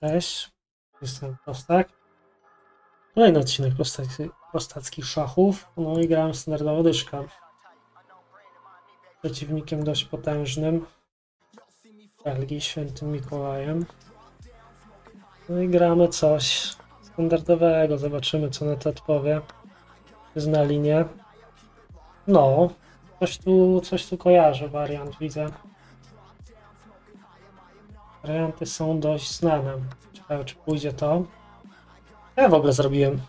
Cześć, jestem Prostak. Kolejny odcinek prostacki- prostackich szachów. No i grałem standardowo dyszka. Przeciwnikiem dość potężnym. Belgii, Świętym Mikołajem. No i gramy coś standardowego. Zobaczymy, co na to odpowie. Zna linię. No, coś tu, coś tu kojarzę, wariant widzę. Warianty są dość znane. Ciekawe, czy pójdzie to. Ja w ogóle zrobiłem?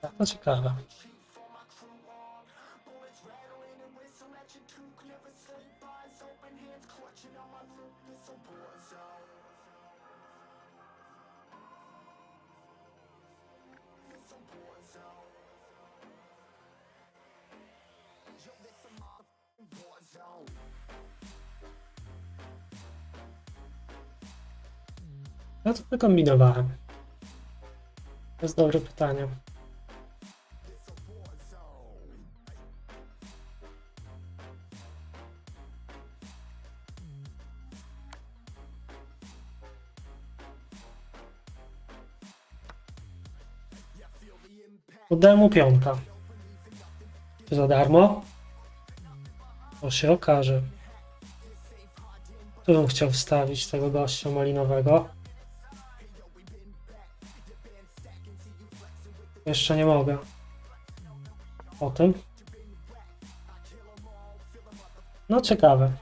Tak, To ciekawe. Ja to wykombinowałem. To jest dobre pytanie. Oddałem mu piąta. Czy za darmo? To się okaże. Tu bym chciał wstawić tego gościa malinowego. Jeszcze nie mogę. O tym. No ciekawe.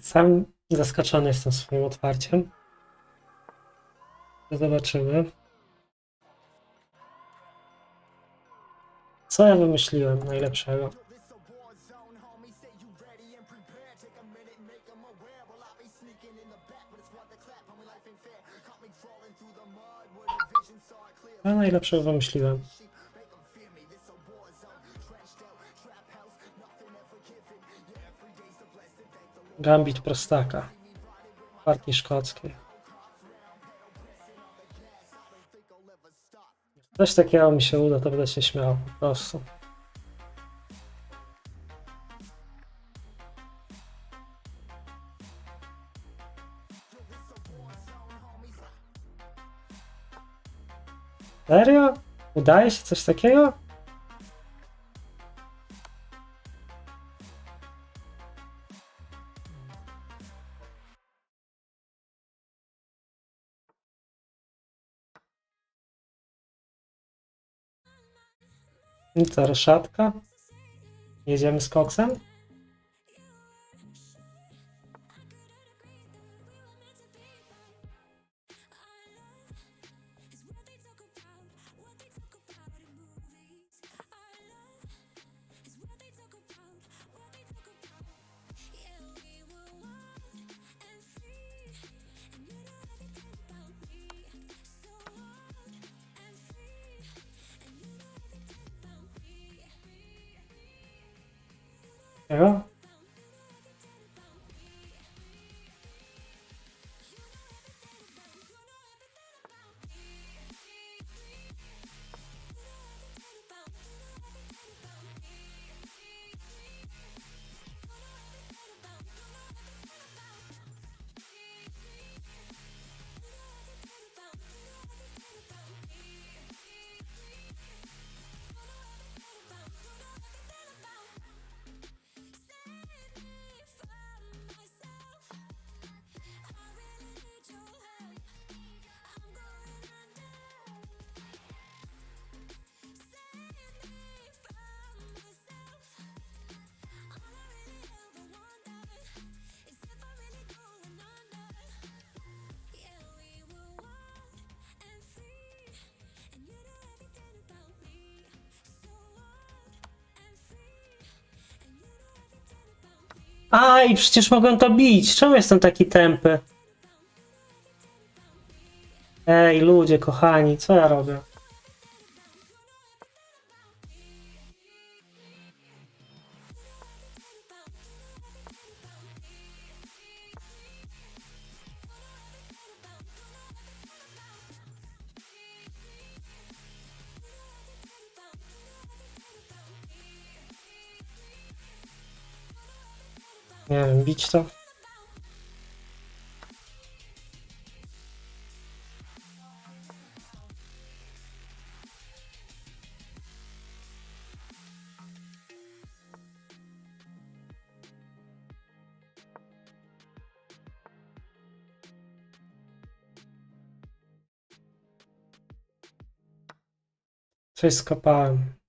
Sam zaskoczony jestem swoim otwarciem. Zobaczymy. Co ja wymyśliłem najlepszego? Ja najlepszego wymyśliłem. Gambit prostaka. Partii szkockiej. Coś takiego mi się uda, to będę się śmiał po prostu. Serio? Udaje się coś takiego? I co, reszatka? Jedziemy z koksem? Takiego? Aj, przecież mogłem to bić. Czemu jestem taki tępy? Ej, ludzie, kochani, co ja robię? Nie wiem, bić to? Coś skopałem.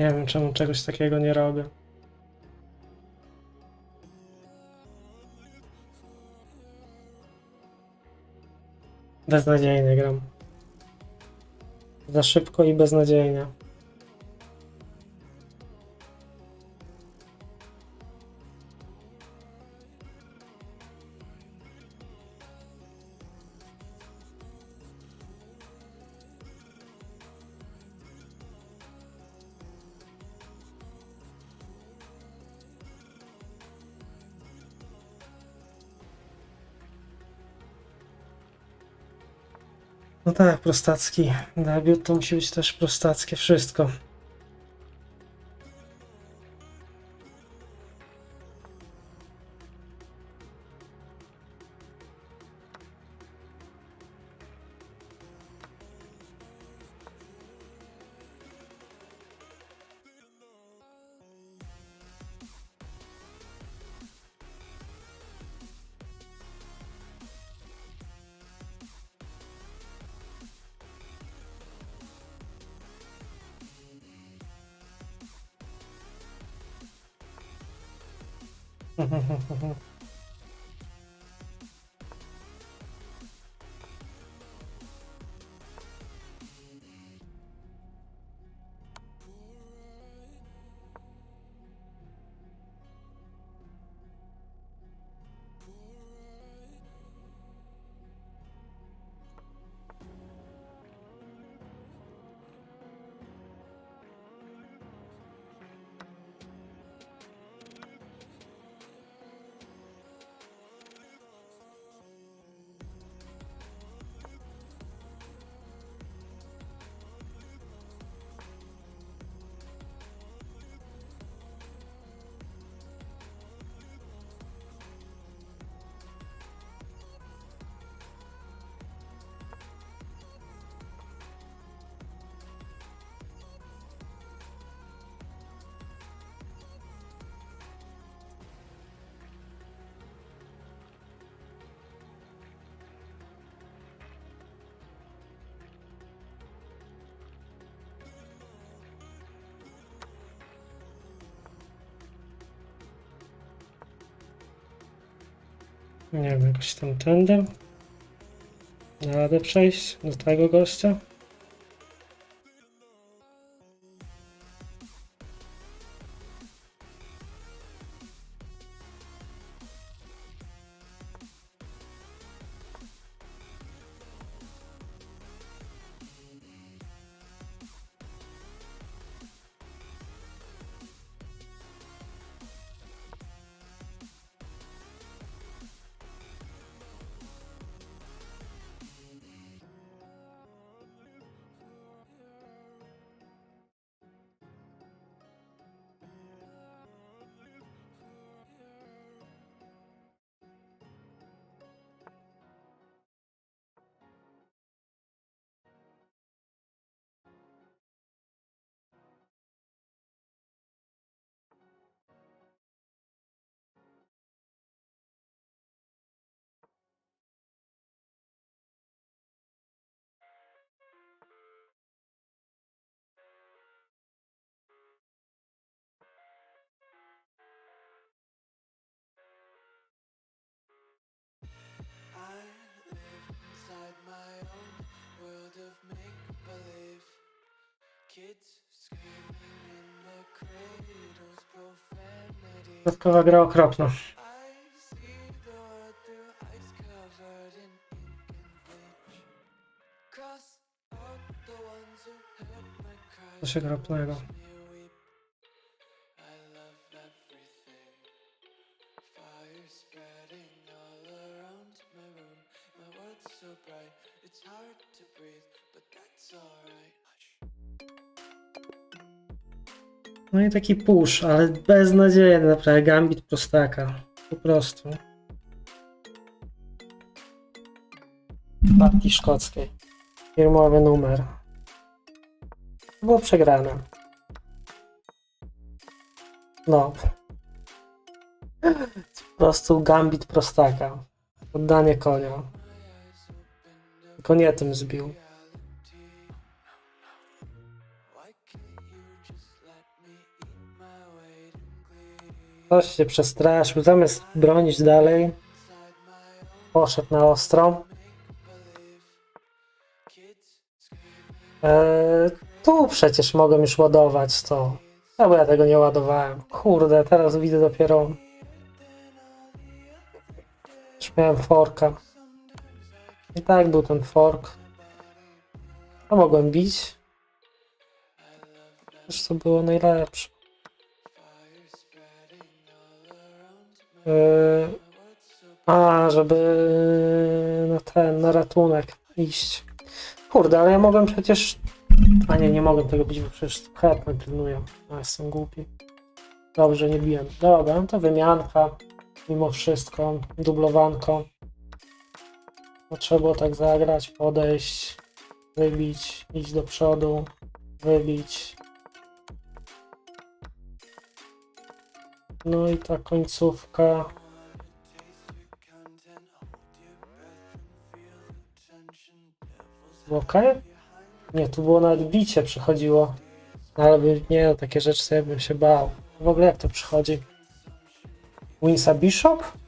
Nie wiem, czemu czegoś takiego nie robię. Beznadziejnie gram. Za szybko i beznadziejnie. No tak, prostacki debiut to musi być też prostackie wszystko. フフフフ。Nie wiem, jakoś tam tędy. Da radę przejść do tego gościa. World of make believe. Kids screaming in the cradles, profanity. Dodatkowa gra okropna. I see the world through ice covered in ink and bleach. Cross out the ones who heard my cries. Coś okropnego. I love everything. Fire spreading all around my room. My world's so bright, it's hard to breathe, but that's alright. No i taki push, ale beznadziejny naprawdę, gambit prostaka. Po prostu. Partii szkockiej. Firmowy numer. Było przegrane. No. Po prostu gambit prostaka. Oddanie konia. Weight in glee? Ktoś się przestraszył, zamiast bronić dalej, poszedł na ostro. Eee, tu przecież mogę już ładować to. No bo ja tego nie ładowałem. Kurde, teraz widzę dopiero. Już miałem forka. I tak był ten fork. A mogłem bić. Przecież to było najlepsze. so a, żeby na ten, na ratunek iść. Kurde, ale ja mogłem przecież. A nie, nie mogłem tego bić, bo przecież Hetman pilnuje. A jestem głupi. Dobrze, nie biłem. Dobra, no to wymianka. Mimo wszystko, dublowanko. No, trzeba było tak zagrać, podejść, wybić, iść do przodu, wybić. No i ta końcówka. Ok? Nie, tu było nawet bicie przychodziło. Ale by, nie, no, takie rzeczy sobie bym się bał. W ogóle jak to przychodzi? Winsa Bishop?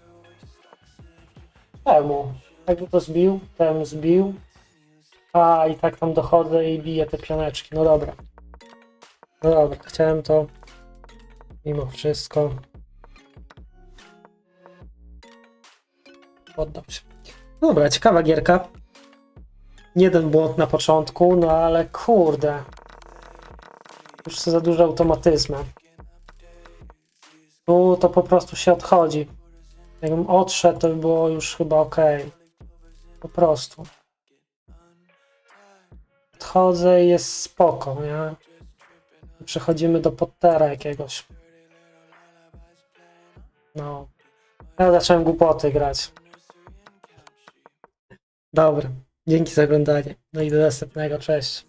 Jakby to zbił, ten zbił. A, i tak tam dochodzę i biję te pioneczki. No dobra. No dobra, chciałem to mimo wszystko. Poddał się. Dobra, ciekawa gierka. Jeden błąd na początku, no ale kurde. Już za duże automatyzmy. Tu to po prostu się odchodzi. Jakbym odszedł, to by było już chyba ok. Po prostu. Odchodzę i jest spoko, nie? Przechodzimy do Pottera jakiegoś. No. Ja zacząłem głupoty grać. Dobra. Dzięki za oglądanie. No i do następnego. Cześć.